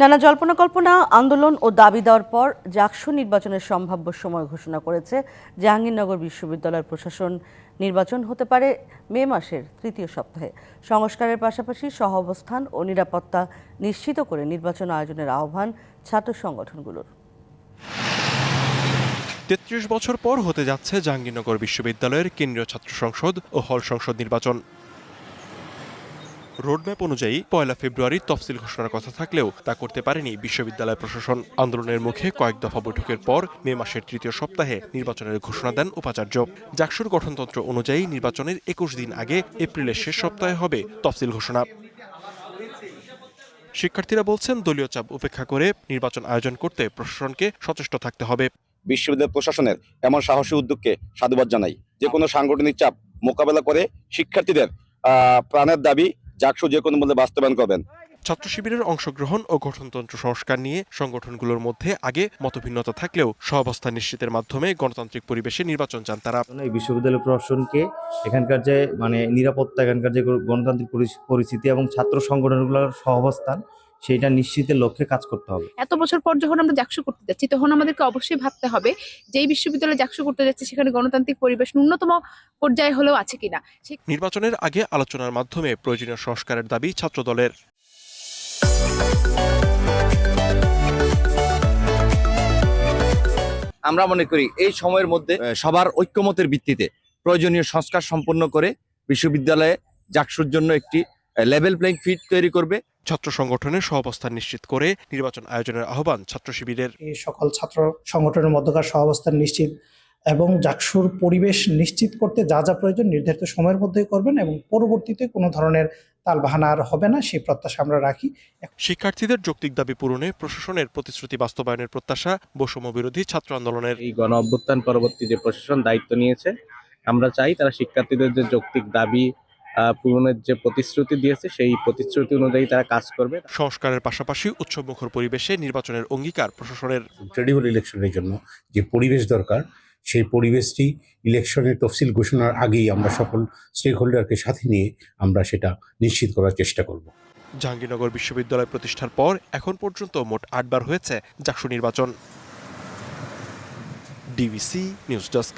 নানা জল্পনা কল্পনা আন্দোলন ও দাবি দেওয়ার পর জাকসু নির্বাচনের সম্ভাব্য সময় ঘোষণা করেছে জাহাঙ্গীরনগর বিশ্ববিদ্যালয়ের প্রশাসন। নির্বাচন হতে পারে মে মাসের তৃতীয় সপ্তাহে। সংস্কারের পাশাপাশি সহাবস্থান ও নিরাপত্তা নিশ্চিত করে নির্বাচন আয়োজনের আহ্বান ছাত্র সংগঠনগুলোর। তেত্রিশ বছর পর হতে যাচ্ছে জাহাঙ্গীরনগর বিশ্ববিদ্যালয়ের কেন্দ্রীয় ছাত্র সংসদ ও হল সংসদ নির্বাচন। রোডম্যাপ অনুযায়ী পয়লা ফেব্রুয়ারি তফসিল ঘোষণার কথা থাকলেও তা করতে পারেনি বিশ্ববিদ্যালয় প্রশাসন। আন্দোলনের মুখে কয়েক দফা বৈঠকের পর মে মাসের তৃতীয় সপ্তাহে নির্বাচনের ঘোষণা দেন উপাচার্য। জাকসুর গঠনতন্ত্র অনুযায়ী নির্বাচনের একুশ দিন আগে এপ্রিলের শেষ সপ্তাহে হবে তফসিল ঘোষণা। শিক্ষার্থীরা বলছেন, দলীয় চাপ উপেক্ষা করে নির্বাচন আয়োজন করতে প্রশাসনকে সচেষ্ট থাকতে হবে। বিশ্ববিদ্যালয় প্রশাসনের এমন সাহসী উদ্যোগকে সাধুবাদ জানাই। যে কোনো সাংগঠনিক চাপ মোকাবেলা করে শিক্ষার্থীদের প্রাণের দাবি জাকসু যে কোনো মূল্যে বাস্তবায়ন করবেন। ছাত্র শিবিরের অংশগ্রহণ ও গঠনতন্ত্র সংস্কার নিয়ে সংগঠনগুলোর মধ্যে আগে মতভিন্নতা থাকলেও সহাবস্থান নিশ্চিতের মাধ্যমে গণতান্ত্রিক পরিবেশে নির্বাচন চান তারা। এই বিশ্ববিদ্যালয় প্রশাসনকে এখানকার যে মানে নিরাপত্তা এখানকার যে গণতান্ত্রিক পরিস- পরিস্থিতি এবং ছাত্র সংগঠনগুলোর সহাবস্থান সেইটা নিশ্চিতের লক্ষ্যে কাজ করতে হবে। এত বছর পর যখন আমরা জাকসু করতে যাচ্ছি তখন আমাদেরকে অবশ্যই ভাবতে হবে যেই বিশ্ববিদ্যালয়ে জাকসু করতে যাচ্ছি সেখানে গণতান্ত্রিক পরিবেশ ন্যূনতম পর্যায়ে হলেও আছে কিনা। নির্বাচনের আগে আলোচনার মাধ্যমে প্রয়োজনীয় সংস্কারের দাবি ছাত্রদলের। আমরা মনে করি এই সময়ের মধ্যে সবার ঐক্যমতের ভিত্তিতে প্রয়োজনীয় সংস্কার সম্পন্ন করে বিশ্ববিদ্যালয়ে জাকসুর জন্য একটি লেভেল প্লেইং ফিল্ড তৈরি করবে। ছাত্র সংগঠনের সহাবস্থান নিশ্চিত করে নির্বাচন আয়োজনের আহ্বান ছাত্র শিবিরের। এই সকল ছাত্র সংগঠনের মধ্যকার সহাবস্থান নিশ্চিত এবং জাকসুর পরিবেশ নিশ্চিত করতে যা যা প্রয়োজন নির্ধারিত সময়ের মধ্যেই করবেন এবং পরবর্তীতে কোনো ধরনের তালবাহানা আর হবে না সেই প্রত্যাশা আমরা রাখি। শিক্ষার্থীদের যৌক্তিক দাবি পূরণে প্রশাসনের প্রতিশ্রুতি বাস্তবায়নের প্রত্যাশা বৈষম্য বিরোধী ছাত্র আন্দোলনের। এই গণ অভ্যুত্থান পরবর্তী যে প্রশাসন দায়িত্ব নিয়েছে আমরা চাই তারা শিক্ষার্থীদের যে যৌক্তিক দাবি পূরণের যে প্রতিশ্রুতি দিয়েছে সেই প্রতিশ্রুতি অনুযায়ী তারা কাজ করবে। সংস্কারের পাশাপাশি উৎসবমুখর পরিবেশে নির্বাচনের অঙ্গীকার প্রশাসনের ক্রেডিবল ইলেকশনের জন্য যে পরিবেশ দরকার সেই পরিবেশটি ইলেকশনের তফসিল ঘোষণার আগেই আমরা সকল স্টেক হোল্ডারকে সাথে নিয়ে আমরা সেটা নিশ্চিত করার চেষ্টা করব। জাহাঙ্গীরনগর বিশ্ববিদ্যালয় প্রতিষ্ঠার পর এখন পর্যন্ত মোট আটবার হয়েছে জাকসু নির্বাচন। DBC news desk.